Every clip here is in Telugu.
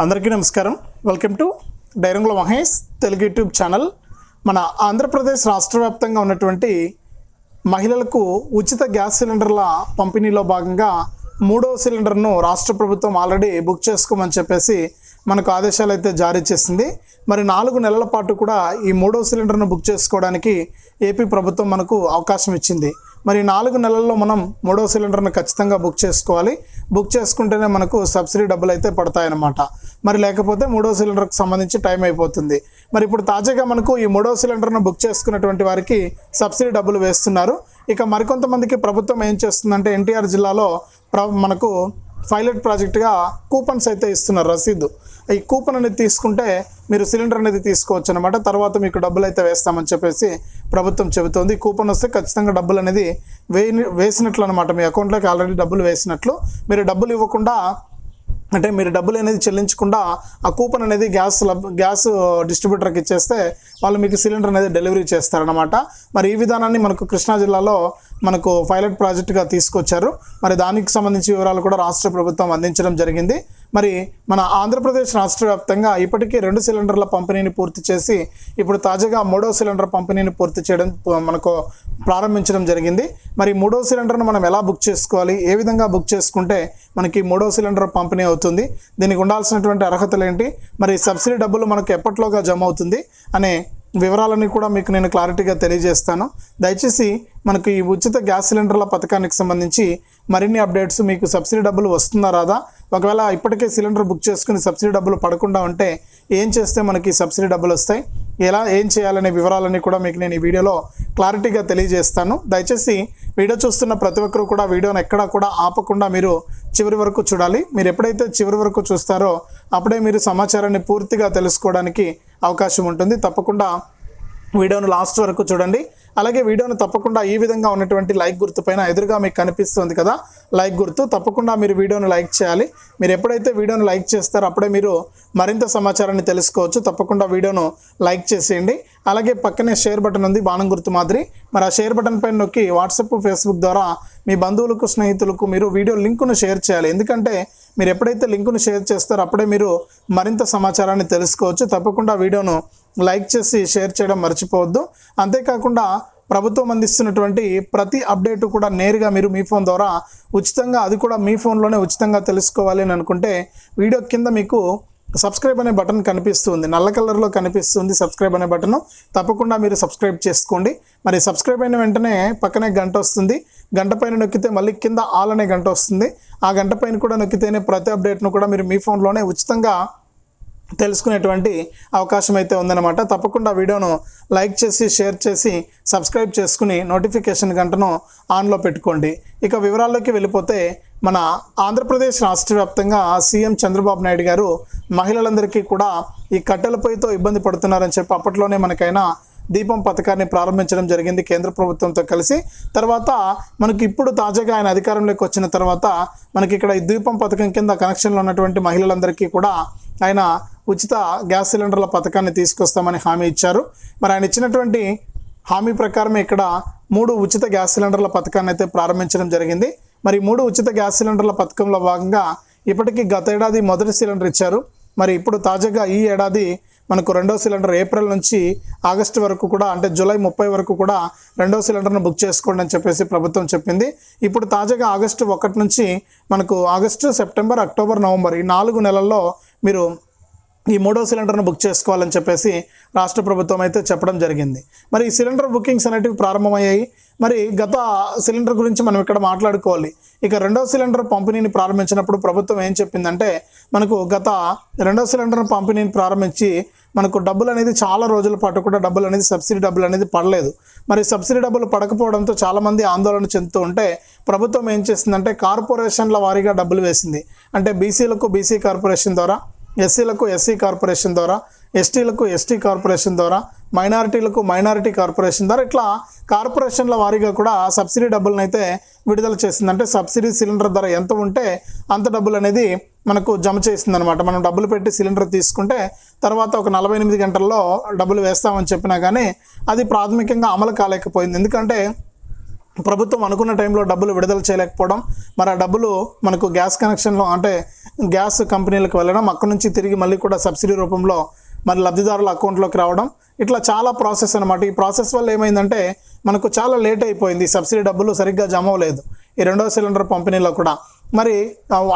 అందరికీ నమస్కారం. Welcome to డైరంగుల Mahesh Telugu YouTube channel. మన ఆంధ్రప్రదేశ్ రాష్ట్ర వ్యాప్తంగా ఉన్నటువంటి మహిళలకు ఉచిత గ్యాస్ సిలిండర్ల పంపిణీలో భాగంగా మూడవ సిలిండర్ను రాష్ట్ర ప్రభుత్వం ఆల్రెడీ బుక్ చేసుకోమని చెప్పేసి మనకు ఆదేశాలు అయితే జారీ చేసింది. మరి నాలుగు నెలల పాటు కూడా ఈ మూడో సిలిండర్ను బుక్ చేసుకోవడానికి ఏపీ ప్రభుత్వం మనకు అవకాశం ఇచ్చింది. మరి నాలుగు నెలల్లో మనం మూడో సిలిండర్ను ఖచ్చితంగా బుక్ చేసుకోవాలి. బుక్ చేసుకుంటేనే మనకు సబ్సిడీ డబ్బులు అయితే పడతాయన్నమాట. మరి లేకపోతే మూడో సిలిండర్కి సంబంధించి టైం అయిపోతుంది. మరి ఇప్పుడు తాజాగా మనకు ఈ మూడో సిలిండర్ను బుక్ చేసుకున్నటువంటి వారికి సబ్సిడీ డబ్బులు వేస్తున్నారు. ఇక మరికొంతమందికి ప్రభుత్వం ఏం చేస్తుందంటే ఎన్టీఆర్ జిల్లాలో ప్ర మనకు పైలట్ ప్రాజెక్ట్గా కూపన్స్ అయితే ఇస్తున్నారు రసీదు. ఈ కూపన్ అనేది తీసుకుంటే మీరు సిలిండర్ అనేది తీసుకోవచ్చు అనమాట తర్వాత మీకు డబ్బులు అయితే వేస్తామని చెప్పేసి ప్రభుత్వం చెబుతోంది. కూపన్ వస్తే ఖచ్చితంగా డబ్బులు అనేది వేసినట్లు అనమాట మీ అకౌంట్లోకి ఆల్రెడీ డబ్బులు వేసినట్లు. మీరు డబ్బులు ఇవ్వకుండా అంటే మీరు డబ్బులు అనేది చెల్లించకుండా ఆ కూపన్ అనేది గ్యాస్ లబ్ గ్యాస్ డిస్ట్రిబ్యూటర్కి ఇచ్చేస్తే వాళ్ళు మీకు సిలిండర్ అనేది డెలివరీ చేస్తారనమాట మరి ఈ విధానాన్ని మనకు కృష్ణా జిల్లాలో మనకు పైలట్ ప్రాజెక్టుగా తీసుకొచ్చారు. మరి దానికి సంబంధించి వివరాలు కూడా రాష్ట్ర ప్రభుత్వం అందించడం జరిగింది. మరి మన ఆంధ్రప్రదేశ్ రాష్ట్ర వ్యాప్తంగా ఇప్పటికీ రెండు సిలిండర్ల పంపిణీని పూర్తి చేసి ఇప్పుడు తాజాగా మూడో సిలిండర్ పంపిణీని పూర్తి చేయడం మనకు ప్రారంభించడం జరిగింది. మరి మూడో సిలిండర్ను మనం ఎలా బుక్ చేసుకోవాలి? ఏ విధంగా బుక్ చేసుకుంటే మనకి మూడో సిలిండర్ పంపిణీ అవుతుంది? దీనికి ఉండాల్సినటువంటి అర్హతలు ఏంటి? మరి సబ్సిడీ డబ్బులు మనకు ఎప్పట్లోగా జమ అవుతుంది? అనే వివరాలన్నీ కూడా మీకు నేను క్లారిటీగా తెలియజేస్తాను. దయచేసి మనకు ఈ ఉచిత గ్యాస్ సిలిండర్ల పథకానికి సంబంధించి మరిన్ని అప్డేట్స్ మీకు సబ్సిడీ డబ్బులు వస్తుందా రాదా? ఒకవేళ ఇప్పటికే సిలిండర్ బుక్ చేసుకుని సబ్సిడీ డబ్బులు పడకుండా ఉంటే ఏం చేస్తే మనకి సబ్సిడీ డబ్బులు వస్తాయి? ఎలా ఏం చేయాలనే వివరాలన్నీ కూడా మీకు నేను ఈ వీడియోలో క్లారిటీగా తెలియజేస్తాను. దయచేసి వీడియో చూస్తున్న ప్రతి ఒక్కరు కూడా వీడియోని ఎక్కడా కూడా ఆపకుండా మీరు చివరి వరకు చూడాలి. మీరు ఎప్పుడైతే చివరి వరకు చూస్తారో అప్పుడే మీరు సమాచారాన్ని పూర్తిగా తెలుసుకోవడానికి అవకాశం ఉంటుంది. తప్పకుండా వీడియోను లాస్ట్ వరకు చూడండి. అలాగే వీడియోను తప్పకుండా ఈ విధంగా ఉన్నటువంటి లైక్ గుర్తు పైన ఎదురుగా మీకు కనిపిస్తుంది కదా లైక్ గుర్తు. తప్పకుండా మీరు వీడియోను లైక్ చేయాలి. మీరు ఎప్పుడైతే వీడియోను లైక్ చేస్తారో అప్పుడే మీరు మరింత సమాచారాన్ని తెలుసుకోవచ్చు. తప్పకుండా వీడియోను లైక్ చేసేయండి. అలాగే పక్కనే షేర్ బటన్ ఉంది బాణం గుర్తు మాదిరి. మరి ఆ షేర్ బటన్ పైన నొక్కి వాట్సాప్ ఫేస్బుక్ ద్వారా మీ బంధువులకు స్నేహితులకు మీరు వీడియో లింకును షేర్ చేయాలి. ఎందుకంటే మీరు ఎప్పుడైతే లింకును షేర్ చేస్తారో అప్పుడే మీరు మరింత సమాచారాన్ని తెలుసుకోవచ్చు. తప్పకుండా వీడియోను లైక్ చేసి షేర్ చేయడం మర్చిపోవద్దు. అంతేకాకుండా ప్రభుత్వం అందిస్తున్నటువంటి ప్రతి అప్డేట్ కూడా నేరుగా మీరు మీ ఫోన్ ద్వారా ఉచితంగా అది కూడా మీ ఫోన్లోనే ఉచితంగా తెలుసుకోవాలి అని అనుకుంటే వీడియో కింద మీకు సబ్స్క్రైబ్ అనే బటన్ కనిపిస్తుంది. నల్ల కలర్లో కనిపిస్తుంది సబ్స్క్రైబ్ అనే బటన్. తప్పకుండా మీరు సబ్స్క్రైబ్ చేసుకోండి. మరి సబ్స్క్రైబ్ అయిన వెంటనే పక్కనే గంట వస్తుంది. గంట పైన నొక్కితే మళ్ళీ కింద ఆల్ అనే గంట వస్తుంది. ఆ గంట పైన కూడా నొక్కితేనే ప్రతి అప్డేట్ను కూడా మీరు మీ ఫోన్లోనే ఉచితంగా తెలుసుకునేటువంటి అవకాశం అయితే ఉందన్నమాట. తప్పకుండా వీడియోను లైక్ చేసి షేర్ చేసి సబ్స్క్రైబ్ చేసుకుని నోటిఫికేషన్ గంటను ఆన్లో పెట్టుకోండి. ఇక వివరాల్లోకి వెళ్ళిపోతే మన ఆంధ్రప్రదేశ్ రాష్ట్ర వ్యాప్తంగా సీఎం చంద్రబాబు నాయుడు గారు మహిళలందరికీ కూడా ఈ కట్టెల పొయ్యితో ఇబ్బంది పడుతున్నారని చెప్పి అప్పట్లోనే మనకైనా దీపం పథకాన్ని ప్రారంభించడం జరిగింది కేంద్ర ప్రభుత్వంతో కలిసి. తర్వాత మనకి ఇప్పుడు తాజాగా ఆయన అధికారంలోకి వచ్చిన తర్వాత మనకి ఇక్కడ ఈ దీపం పథకం కింద కనెక్షన్లో ఉన్నటువంటి మహిళలందరికీ కూడా ఆయన ఉచిత గ్యాస్ సిలిండర్ల పథకాన్ని తీసుకొస్తామని హామీ ఇచ్చారు. మరి ఆయన ఇచ్చినటువంటి హామీ ప్రకారమే ఇక్కడ మూడు ఉచిత గ్యాస్ సిలిండర్ల పథకాన్ని అయితే ప్రారంభించడం జరిగింది. మరి మూడు ఉచిత గ్యాస్ సిలిండర్ల పథకంలో భాగంగా ఇప్పటికీ గత ఏడాది మొదటి సిలిండర్ ఇచ్చారు. మరి ఇప్పుడు తాజాగా ఈ ఏడాది మనకు రెండో సిలిండర్ ఏప్రిల్ నుంచి ఆగస్టు వరకు కూడా అంటే జూలై ముప్పై వరకు కూడా రెండో సిలిండర్ను బుక్ చేసుకోండి అని చెప్పేసి ప్రభుత్వం చెప్పింది. ఇప్పుడు తాజాగా ఆగస్టు ఒకటి నుంచి మనకు ఆగస్టు సెప్టెంబర్ అక్టోబర్ నవంబర్ ఈ నాలుగు నెలల్లో మీరు ఈ మూడో సిలిండర్ను బుక్ చేసుకోవాలని చెప్పేసి రాష్ట్ర ప్రభుత్వం అయితే చెప్పడం జరిగింది. మరి ఈ సిలిండర్ బుకింగ్స్ అనేటివి ప్రారంభమయ్యాయి. మరి గత సిలిండర్ గురించి మనం ఇక్కడ మాట్లాడుకోవాలి. ఇక రెండో సిలిండర్ పంపిణీని ప్రారంభించినప్పుడు ప్రభుత్వం ఏం చెప్పిందంటే మనకు గత రెండో సిలిండర్ పంపిణీని ప్రారంభించి మనకు డబ్బులు అనేది చాలా రోజుల పాటు కూడా డబ్బులు అనేది సబ్సిడీ డబ్బులు అనేది పడలేదు. మరి సబ్సిడీ డబ్బులు పడకపోవడంతో చాలామంది ఆందోళన చెందుతూ ఉంటే ప్రభుత్వం ఏం చేసిందంటే కార్పొరేషన్ల వారీగా డబ్బులు వేసింది. అంటే బీసీలకు బీసీ కార్పొరేషన్ ద్వారా ఎస్సీలకు ఎస్సీ కార్పొరేషన్ ద్వారా ఎస్టీలకు ఎస్టీ కార్పొరేషన్ ద్వారా మైనారిటీలకు మైనారిటీ కార్పొరేషన్ ద్వారా ఇట్లా కార్పొరేషన్ల వారీగా కూడా సబ్సిడీ డబ్బులను అయితే విడుదల చేసింది. అంటే సబ్సిడీ సిలిండర్ ధర ఎంత ఉంటే అంత డబ్బులు అనేది మనకు జమ చేసింది అనమాట మనం డబ్బులు పెట్టి సిలిండర్ తీసుకుంటే తర్వాత ఒక నలభై ఎనిమిది గంటల్లో డబ్బులు వేస్తామని చెప్పినా కానీ అది ప్రాథమికంగా అమలు కాలేకపోయింది. ఎందుకంటే ప్రభుత్వం అనుకున్న టైంలో డబ్బులు విడుదల చేయలేకపోవడం మరి ఆ డబ్బులు మనకు గ్యాస్ కనెక్షన్లో అంటే గ్యాస్ కంపెనీలకు వెళ్ళడం అక్కడ నుంచి తిరిగి మళ్ళీ కూడా సబ్సిడీ రూపంలో మరి లబ్ధిదారుల అకౌంట్లోకి రావడం ఇట్లా చాలా ప్రాసెస్ అనమాట ఈ ప్రాసెస్ వల్ల ఏమైందంటే మనకు చాలా లేట్ అయిపోయింది. సబ్సిడీ డబ్బులు సరిగ్గా జమ అవ్వలేదు. ఈ రెండవ సిలిండర్ పంపిణీలో కూడా మరి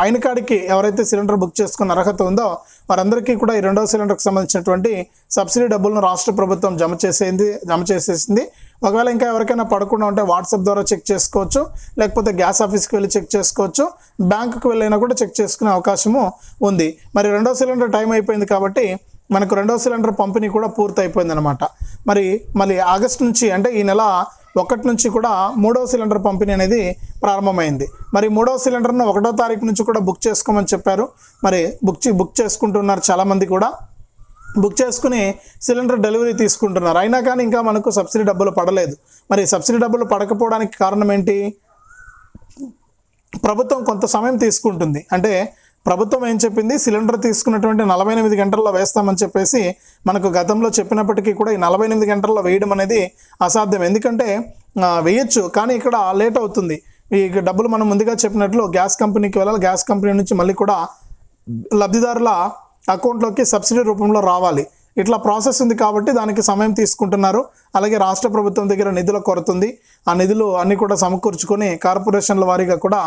ఆయన కాడికి ఎవరైతే సిలిండర్ బుక్ చేసుకున్న అర్హత ఉందో వారందరికీ కూడా ఈ రెండవ సిలిండర్కి సంబంధించినటువంటి సబ్సిడీ డబ్బులను రాష్ట్ర ప్రభుత్వం జమ చేసేది జమ చేసేసింది. ఒకవేళ ఇంకా ఎవరికైనా పడకుండా ఉంటే వాట్సాప్ ద్వారా చెక్ చేసుకోవచ్చు లేకపోతే గ్యాస్ ఆఫీస్కి వెళ్ళి చెక్ చేసుకోవచ్చు బ్యాంకుకి వెళ్ళైనా కూడా చెక్ చేసుకునే అవకాశము ఉంది. మరి రెండో సిలిండర్ టైం అయిపోయింది కాబట్టి మనకు రెండో సిలిండర్ పంపిణీ కూడా పూర్తి అయిపోయింది అనమాట మరి మళ్ళీ ఆగస్ట్ నుంచి అంటే ఈ నెల ఒకటి నుంచి కూడా మూడో సిలిండర్ పంపిణీ అనేది ప్రారంభమైంది. మరి మూడో సిలిండర్ను ఒకటో తారీఖు నుంచి కూడా బుక్ చేసుకోమని చెప్పారు. మరి బుక్ బుక్ చేసుకుంటున్నారు చాలామంది కూడా. బుక్ చేసుకుని సిలిండర్ డెలివరీ తీసుకుంటున్నారు. అయినా కానీ ఇంకా మనకు సబ్సిడీ డబ్బులు పడలేదు. మరి సబ్సిడీ డబ్బులు పడకపోవడానికి కారణం ఏంటి? ప్రభుత్వం కొంత సమయం తీసుకుంటుంది. అంటే ప్రభుత్వం ఏం చెప్పింది? సిలిండర్ తీసుకున్నటువంటి నలభై ఎనిమిది గంటల్లో వేస్తామని చెప్పేసి మనకు గతంలో చెప్పినప్పటికీ కూడా ఈ నలభై ఎనిమిది గంటల్లో వేయడం అనేది అసాధ్యం. ఎందుకంటే వేయచ్చు కానీ ఇక్కడ లేట్ అవుతుంది. ఈ డబ్బులు మనం ముందుగా చెప్పినట్లు గ్యాస్ కంపెనీకి వెళ్ళాలి. గ్యాస్ కంపెనీ నుంచి మళ్ళీ కూడా లబ్ధిదారుల అకౌంట్లోకి సబ్సిడీ రూపంలో రావాలి. ఇట్లా ప్రాసెస్ ఉంది కాబట్టి దానికి సమయం తీసుకుంటున్నారు. అలాగే రాష్ట్ర ప్రభుత్వం దగ్గర నిధుల కొరత ఉంది. ఆ నిధులు అన్నీ కూడా సమకూర్చుకొని కార్పొరేషన్ల వారీగా కూడా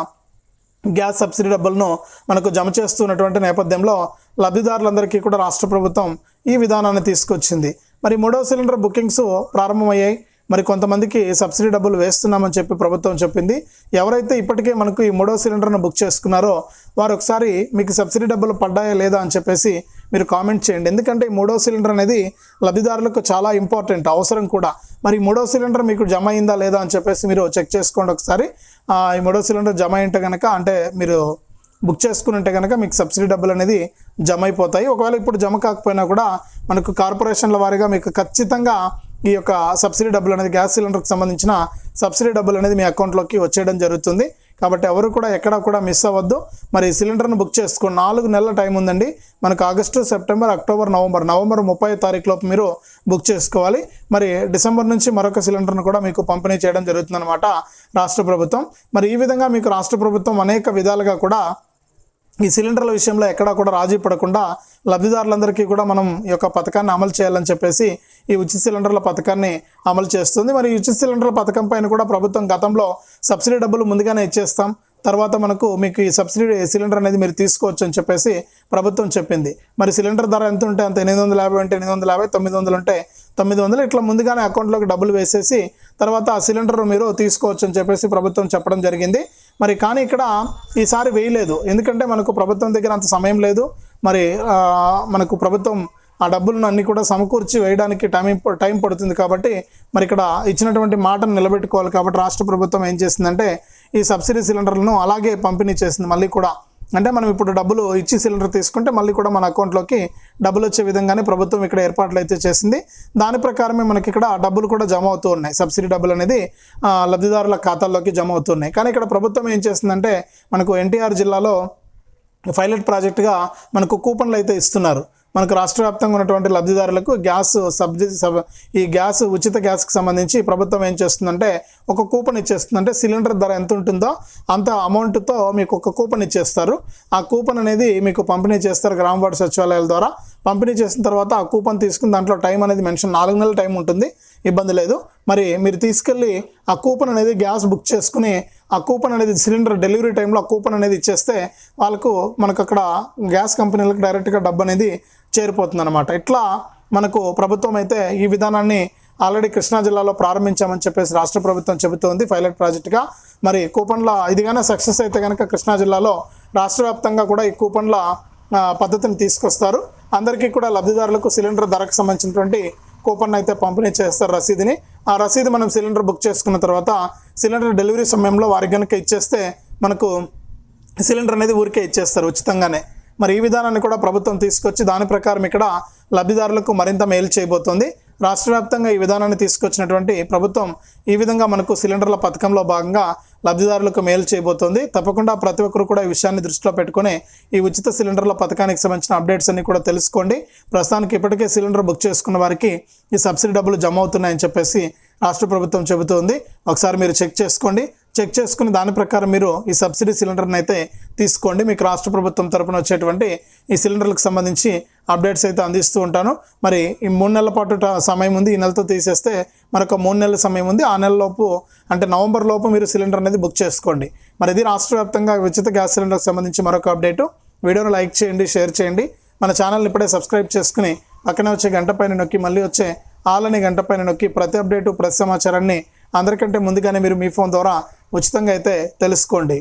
గ్యాస్ సబ్సిడీ డబ్బులను మనకు జమ చేస్తున్నటువంటి నేపథ్యంలో లబ్ధిదారులందరికీ కూడా రాష్ట్ర ప్రభుత్వం ఈ విధానాన్ని తీసుకొచ్చింది. మరి మూడో సిలిండర్ బుకింగ్స్ ప్రారంభమయ్యాయి. మరి కొంతమందికి సబ్సిడీ డబ్బులు వేస్తున్నామని చెప్పి ప్రభుత్వం చెప్పింది. ఎవరైతే ఇప్పటికే మనకు ఈ మూడో సిలిండర్ను బుక్ చేసుకున్నారో వారు ఒకసారి మీకు సబ్సిడీ డబ్బులు పడ్డాయా లేదా అని చెప్పేసి మీరు కామెంట్ చేయండి. ఎందుకంటే ఈ మూడో సిలిండర్ అనేది లబ్ధిదారులకు చాలా ఇంపార్టెంట్ అవసరం కూడా. మరి మూడో సిలిండర్ మీకు జమ అయిందా లేదా అని చెప్పేసి మీరు చెక్ చేసుకోండి ఒకసారి. ఈ మూడో సిలిండర్ జమ అయింటే కనుక అంటే మీరు బుక్ చేసుకుంటే కనుక మీకు సబ్సిడీ డబ్బులు అనేది జమ అయిపోతాయి ఒకవేళ ఇప్పుడు జమ కాకపోయినా కూడా మనకు కార్పొరేషన్ల వారీగా మీకు ఖచ్చితంగా ఈ యొక్క సబ్సిడీ డబ్బులు అనేది గ్యాస్ సిలిండర్కి సంబంధించిన సబ్సిడీ డబ్బులు అనేది మీ అకౌంట్లోకి వచ్చేయడం జరుగుతుంది. కాబట్టి ఎవరు కూడా ఎక్కడ కూడా మిస్ అవ్వద్దు. మరి సిలిండర్ను బుక్ చేసుకుని నాలుగు నెలల టైం ఉందండి. మనకు August September October November November ముప్పై తారీఖు లోపు మీరు బుక్ చేసుకోవాలి. మరి డిసెంబర్ నుంచి మరొక సిలిండర్ను కూడా మీకు పంపిణీ చేయడం జరుగుతుందన్నమాట రాష్ట్ర ప్రభుత్వం. మరి ఈ విధంగా మీకు రాష్ట్ర ప్రభుత్వం అనేక విధాలుగా కూడా ఈ సిలిండర్ల విషయంలో ఎక్కడా కూడా రాజీ పడకుండా లబ్ధిదారులందరికీ కూడా మనం ఈ యొక్క పథకాన్ని అమలు చేయాలని చెప్పేసి ఈ ఉచిత సిలిండర్ల పథకాన్ని అమలు చేస్తుంది. మరి ఈ ఉచిత సిలిండర్ల పథకం పైన కూడా ప్రభుత్వం గతంలో సబ్సిడీ డబ్బులు ముందుగానే ఇచ్చేస్తాం. తర్వాత మనకు మీకు ఈ సబ్సిడీ సిలిండర్ అనేది మీరు తీసుకోవచ్చు అని చెప్పేసి ప్రభుత్వం చెప్పింది. మరి సిలిండర్ ధర ఎంత ఉంటే అంత ఎనిమిది వందల యాభై ఉంటే ఎనిమిది వందల యాభై తొమ్మిది వందలు ఉంటే తొమ్మిది వందలు ఇట్లా ముందుగానే అకౌంట్లోకి డబ్బులు వేసేసి తర్వాత ఆ సిలిండర్ మీరు తీసుకోవచ్చు అని చెప్పేసి ప్రభుత్వం చెప్పడం జరిగింది. మరి కానీ ఇక్కడ ఈసారి వేయలేదు. ఎందుకంటే మనకు ప్రభుత్వం దగ్గర అంత సమయం లేదు. మరి మనకు ప్రభుత్వం ఆ డబ్బులను అన్ని కూడా సమకూర్చి వేయడానికి టైం టైం పడుతుంది కాబట్టి మరి ఇక్కడ ఇచ్చినటువంటి మాటను నిలబెట్టుకోవాలి కాబట్టి రాష్ట్ర ప్రభుత్వం ఏం చేసిందంటే ఈ సబ్సిడీ సిలిండర్లను అలాగే పంపిణీ చేసింది. మళ్ళీ కూడా అంటే మనం ఇప్పుడు డబ్బులు ఇచ్చి సిలిండర్ తీసుకుంటే మళ్ళీ కూడా మన అకౌంట్లోకి డబ్బులు వచ్చే విధంగానే ప్రభుత్వం ఇక్కడ ఏర్పాట్లు అయితే చేసింది. దాని ప్రకారమే మనకి ఇక్కడ డబ్బులు కూడా జమ అవుతూ ఉన్నాయి. సబ్సిడీ డబ్బులు అనేది లబ్ధిదారుల ఖాతాల్లోకి జమ అవుతున్నాయి కానీ ఇక్కడ ప్రభుత్వం ఏం చేసిందంటే మనకు ఎన్టీఆర్ జిల్లాలో పైలట్ ప్రాజెక్టుగా మనకు కూపన్లు అయితే ఇస్తున్నారు. మనకు రాష్ట్ర వ్యాప్తంగా ఉన్నటువంటి లబ్ధిదారులకు గ్యాస్ సబ్సిడీ సబ్ ఈ గ్యాస్ ఉచిత గ్యాస్కి సంబంధించి ప్రభుత్వం ఏం చేస్తుందంటే ఒక కూపన్ ఇచ్చేస్తుందంటే సిలిండర్ ధర ఎంత ఉంటుందో అంత అమౌంట్తో మీకు ఒక కూపన్ ఇచ్చేస్తారు. ఆ కూపన్ అనేది మీకు పంపిణీ చేస్తారు గ్రామవాడ సచివాలయాల ద్వారా. పంపిణీ చేసిన తర్వాత ఆ కూపన్ తీసుకుని దాంట్లో టైం అనేది మెన్షన్ నాలుగు నెలల టైం ఉంటుంది. ఇబ్బంది లేదు. మరి మీరు తీసుకెళ్ళి ఆ కూపన్ అనేది గ్యాస్ బుక్ చేసుకుని ఆ కూపన్ అనేది సిలిండర్ డెలివరీ టైంలో ఆ కూపన్ అనేది ఇచ్చేస్తే వాళ్ళకు మనకు అక్కడ గ్యాస్ కంపెనీలకు డైరెక్ట్గా డబ్బు అనేది చేరిపోతుంది అనమాట ఇట్లా మనకు ప్రభుత్వం అయితే ఈ విధానాన్ని ఆల్రెడీ కృష్ణా జిల్లాలో ప్రారంభించామని చెప్పేసి రాష్ట్ర ప్రభుత్వం చెబుతోంది పైలట్ ప్రాజెక్టుగా. మరి కూపన్ల ఇదిగానే సక్సెస్ అయితే కనుక కృష్ణా జిల్లాలో రాష్ట్ర వ్యాప్తంగా కూడా ఈ కూపన్ల పద్ధతిని తీసుకొస్తారు. అందరికీ కూడా లబ్ధిదారులకు సిలిండర్ ధరకు సంబంధించినటువంటి కూపన్ అయితే పంపిణీ చేస్తారు రసీదుని. ఆ రసీదు మనం సిలిండర్ బుక్ చేసుకున్న తర్వాత సిలిండర్ డెలివరీ సమయంలో వారికి కనుక ఇచ్చేస్తే మనకు సిలిండర్ అనేది ఊరికే ఇచ్చేస్తారు ఉచితంగానే. మరి ఈ విధానాన్ని కూడా ప్రభుత్వం తీసుకొచ్చి దాని ప్రకారం ఇక్కడ లబ్ధిదారులకు మరింత మేలు చేయబోతోంది. రాష్ట్ర వ్యాప్తంగా ఈ విధానాన్ని తీసుకొచ్చినటువంటి ప్రభుత్వం ఈ విధంగా మనకు సిలిండర్ల పథకంలో భాగంగా లబ్ధిదారులకు మేలు చేయబోతోంది. తప్పకుండా ప్రతి ఒక్కరు కూడా ఈ విషయాన్ని దృష్టిలో పెట్టుకుని ఈ ఉచిత సిలిండర్ల పథకానికి సంబంధించిన అప్డేట్స్ అన్ని కూడా తెలుసుకోండి. ప్రస్తుతానికి ఇప్పటికే సిలిండర్ బుక్ చేసుకున్న వారికి ఈ సబ్సిడీ డబ్బులు జమ అవుతున్నాయని చెప్పేసి రాష్ట్ర ప్రభుత్వం చెబుతోంది. ఒకసారి మీరు చెక్ చేసుకోండి. చెక్ చేసుకుని దాని ప్రకారం మీరు ఈ సబ్సిడీ సిలిండర్ని అయితే తీసుకోండి. మీకు రాష్ట్ర ప్రభుత్వం తరపున వచ్చేటువంటి ఈ సిలిండర్లకు సంబంధించి అప్డేట్స్ అయితే అందిస్తూ ఉంటాను. మరి ఈ మూడు నెలల పాటు సమయం ఉంది ఈ నెలతో తీసేస్తే మరొక మూడు నెలల సమయం ఉంది. ఆ నెల లోపు అంటే నవంబర్ లోపు మీరు సిలిండర్ అనేది బుక్ చేసుకోండి. మరి ఇది రాష్ట్ర వ్యాప్తంగా ఉచిత గ్యాస్ సిలిండర్కి సంబంధించి మరొక అప్డేటు. వీడియోను లైక్ చేయండి షేర్ చేయండి. మన ఛానల్ని ఇప్పుడే సబ్స్క్రైబ్ చేసుకుని పక్కనే వచ్చే గంట పైన నొక్కి మళ్ళీ వచ్చే ఆలని గంట పైన నొక్కి ప్రతి అప్డేటు ప్రతి సమాచారాన్ని అందరికంటే ముందుగానే మీరు మీ ఫోన్ ద్వారా ఉచితంగా అయితే తెలుసుకోండి.